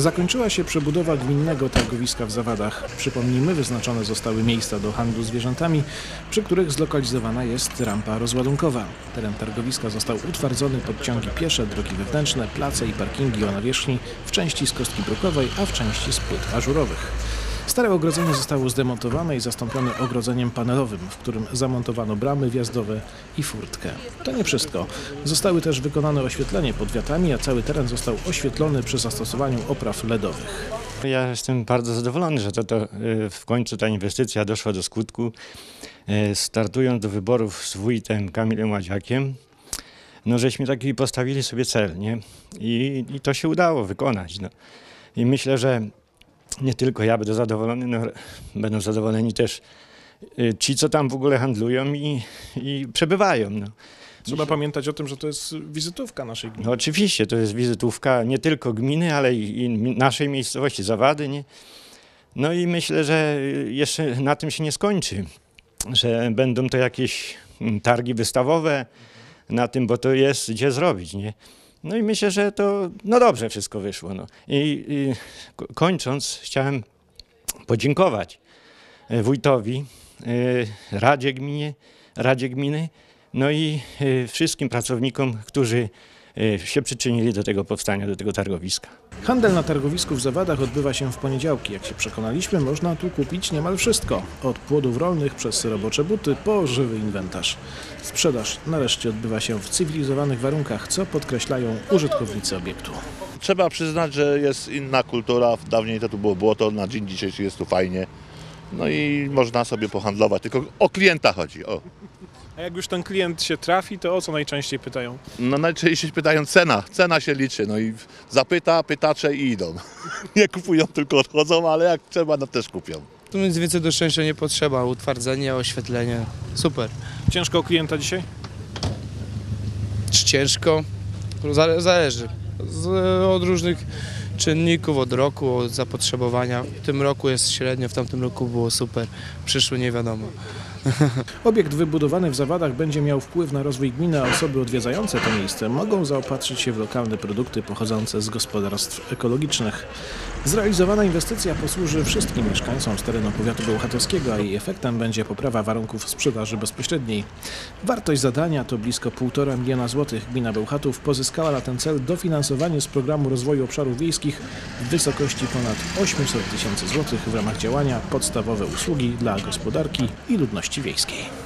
Zakończyła się przebudowa gminnego targowiska w Zawadach. Przypomnijmy, wyznaczone zostały miejsca do handlu zwierzętami, przy których zlokalizowana jest rampa rozładunkowa. Teren targowiska został utwardzony pod ciągi piesze, drogi wewnętrzne, place i parkingi o nawierzchni w części z kostki brukowej, a w części z płyt ażurowych. Stare ogrodzenie zostało zdemontowane i zastąpione ogrodzeniem panelowym, w którym zamontowano bramy wjazdowe i furtkę. To nie wszystko. Zostały też wykonane oświetlenie pod wiatami, a cały teren został oświetlony przy zastosowaniu opraw LEDowych. Ja jestem bardzo zadowolony, że to, to y, w końcu ta inwestycja doszła do skutku. Y, Startując do wyborów z wójtem Kamilem Ładziakiem, no żeśmy taki postawili sobie cel, nie? I, i to się udało wykonać. No. I myślę, że nie tylko ja będę zadowolony, no, będą zadowoleni też y, ci, co tam w ogóle handlują i, i przebywają. No. Trzeba pamiętać o tym, że to jest wizytówka naszej gminy. No oczywiście, to jest wizytówka nie tylko gminy, ale i, i naszej miejscowości Zawady, nie? No i myślę, że jeszcze na tym się nie skończy, że będą to jakieś mm, targi wystawowe na tym, bo to jest gdzie zrobić, nie? No i myślę, że to no dobrze wszystko wyszło. No. I, i ko- kończąc, chciałem podziękować e, wójtowi, e, Radzie Gminie, Radzie Gminy, no i e, wszystkim pracownikom, którzy się przyczynili do tego powstania, do tego targowiska. Handel na targowisku w Zawadach odbywa się w poniedziałki. Jak się przekonaliśmy, można tu kupić niemal wszystko. Od płodów rolnych przez robocze buty po żywy inwentarz. Sprzedaż nareszcie odbywa się w cywilizowanych warunkach, co podkreślają użytkownicy obiektu. Trzeba przyznać, że jest inna kultura. Dawniej to tu było błoto, na dzień dzisiejszy jest tu fajnie. No i można sobie pohandlować, tylko o klienta chodzi. O. A jak już ten klient się trafi, to o co najczęściej pytają? No najczęściej pytają cena, cena się liczy. No i zapyta, pytacze i idą. Nie kupują, tylko odchodzą, ale jak trzeba, no też kupią. Tu nic więcej do szczęścia nie potrzeba. Utwardzenie, oświetlenie. Super. Ciężko o klienta dzisiaj? Czy ciężko? Zale- Zależy. Z, od różnych czynników, od roku, od zapotrzebowania. W tym roku jest średnio, w tamtym roku było super. Przyszły nie wiadomo. Obiekt wybudowany w Zawadach będzie miał wpływ na rozwój gminy, a osoby odwiedzające to miejsce mogą zaopatrzyć się w lokalne produkty pochodzące z gospodarstw ekologicznych. Zrealizowana inwestycja posłuży wszystkim mieszkańcom z terenu powiatu bełchatowskiego, a jej efektem będzie poprawa warunków sprzedaży bezpośredniej. Wartość zadania to blisko 1,5 miliona złotych. Gmina Bełchatów pozyskała na ten cel dofinansowanie z programu rozwoju obszarów wiejskich w wysokości ponad 800 tysięcy złotych w ramach działania podstawowe usługi dla gospodarki i ludności wiejskiej.